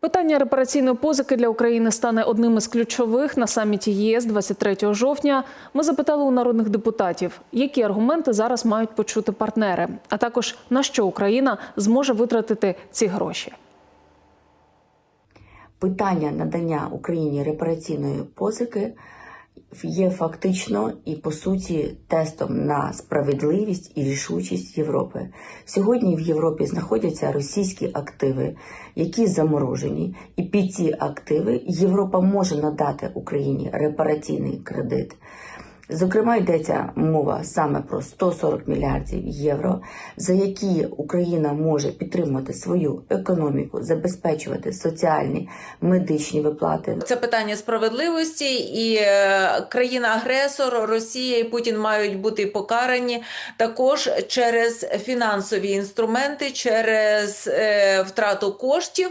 Питання репараційної позики для України стане одним із ключових на саміті ЄС 23 жовтня. Ми запитали у народних депутатів, які аргументи зараз мають почути партнери, а також на що Україна зможе витратити ці гроші. питання надання Україні репараційної позики є фактично і по суті тестом на справедливість і рішучість Європи. Сьогодні в Європі знаходяться російські активи, які заморожені, і під ці активи Європа може надати Україні репараційний кредит. Зокрема, йдеться мова саме про 140 мільярдів євро, за які Україна може підтримувати свою економіку, забезпечувати соціальні медичні виплати. Це питання справедливості, і е, країна-агресор, Росія і Путін мають бути покарані також через фінансові інструменти, через е, втрату коштів,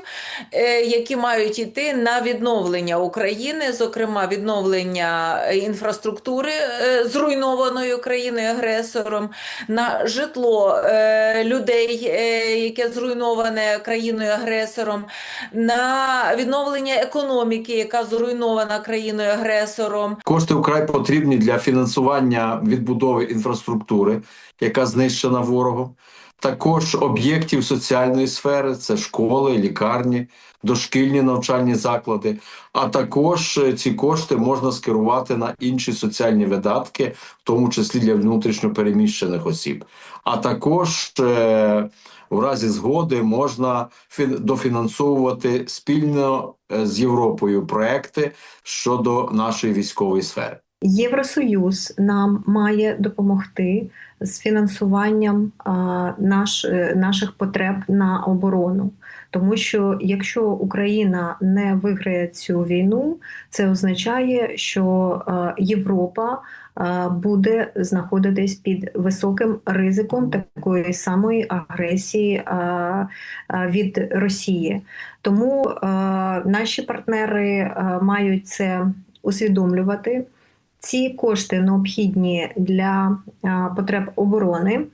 е, які мають йти на відновлення України, зокрема відновлення інфраструктури е, зруйнованою країною-агресором, на житло е, людей, е, яке зруйноване країною-агресором, на відновлення економіки, яка зруйнована країною-агресором. Кошти вкрай потрібні для фінансування відбудови інфраструктури, яка знищена ворогом, також об'єктів соціальної сфери, це школи, лікарні, дошкільні навчальні заклади. А також е, ці кошти можна скерувати на інші соціальні видатки, в тому числі для внутрішньопереміщених осіб. А також е, в разі згоди можна фін- дофінансовувати спільно е, з Європою проекти щодо нашої військової сфери. Євросоюз нам має допомогти з фінансуванням наш, е, наших потреб на оборону. Тому що якщо Україна не виграє цю війну, це означає, що Європа буде знаходитись під високим ризиком такої самої агресії від Росії. Тому наші партнери мають це усвідомлювати. Ці кошти необхідні для потреб оборони.